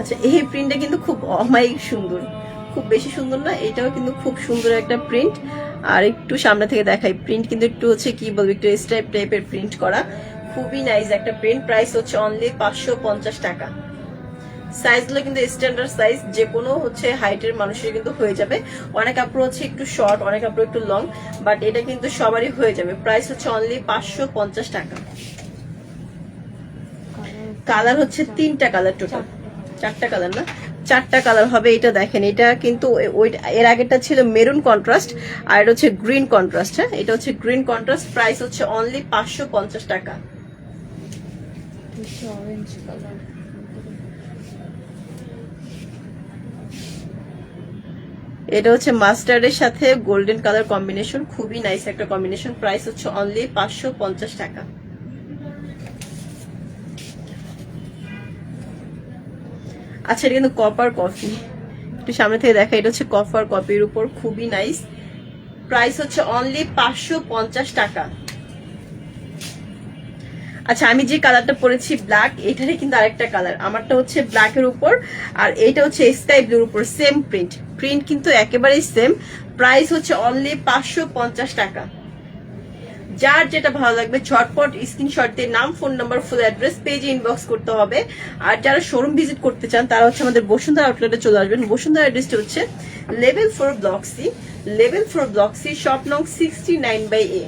আচ্ছা এই প্রিন্টটা কিন্তু খুব অমায়িক সুন্দর। খুব বেশি সুন্দর না এটাও কিন্তু খুব সুন্দর একটা প্রিন্ট আর একটু সামনে থেকে দেখাই প্রিন্ট কিন্তু একটু হচ্ছে কি বলব একটু স্ট্রাইপ টাইপের প্রিন্ট করা। খুবই নাইস একটা প্রিন্ট প্রাইস হচ্ছে অনলি পাঁচশো পঞ্চাশ টাকা। সাইজগুলো কিন্তু স্ট্যান্ডার্ড সাইজ যে কোনো হচ্ছে হাইটের মানুষের কিন্তু হয়ে যাবে। অনেক কাপড় হচ্ছে একটু শর্ট অনেক কাপড় একটু লং বাট এটা কিন্তু সবারই হয়ে যাবে। প্রাইস হচ্ছে অনলি পাঁচশো পঞ্চাশ টাকা। কালার হচ্ছে তিনটা কালার টোটাল চারটা কালার না? চারটা কালার হবে এটা দেখেন এটা কিন্তু ওই এর আগেরটা ছিল মেরুন কন্ট্রাস্ট আর এটা হচ্ছে গ্রিন কন্ট্রাস্ট হ্যাঁ? এটা হচ্ছে গ্রিন কন্ট্রাস্ট প্রাইস হচ্ছে অনলি পাঁচশো পঞ্চাশ টাকা। অরেঞ্জ কালার এটা হচ্ছে মাস্টার্ডের সাথে গোল্ডেন কালার কম্বিনেশন খুবই নাইস একটা কম্বিনেশন প্রাইস হচ্ছে অনলি পাঁচশো পঞ্চাশ টাকা। আচ্ছা এটা কিন্তু কপার কফি একটু সামনে থেকে দেখা, এটা হচ্ছে কপার কপির উপর, খুবই নাইস প্রাইস হচ্ছে অনলি পাঁচশো পঞ্চাশ টাকা। আচ্ছা আমি যে কালারটা পরেছি ব্ল্যাক এটারই কিন্তু আরেকটা কালার আমারটা হচ্ছে ব্ল্যাক এর উপর, আর এইটা হচ্ছে স্কাই ব্লুর উপর সেম প্রিন্ট প্রিন্ট কিন্তু একেবারেই সেম প্রাইস হচ্ছে অনলি পাঁচশো পঞ্চাশ টাকা। যার যেটা ভালো লাগবে ঝটপট স্ক্রিনশট দিয়ে নাম ফোন নাম্বার ফুল অ্যাড্রেস পেজে ইনবক্স করতে হবে। আর যারা শোরুম ভিজিট করতে চান, তারা হচ্ছে আমাদের বসুন্ধরা আউটলেটে চলে আসবেন। বসুন্ধরা অ্যাড্রেসটা হচ্ছে level four block C level four block C shop নং সিক্সটি নাইন বাই এ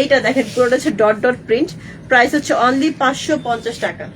এইটা দেখেন, পুরোটা হচ্ছে ডট ডট প্রিন্ট প্রাইস হচ্ছে অনলি পাঁচশো পঞ্চাশ টাকা।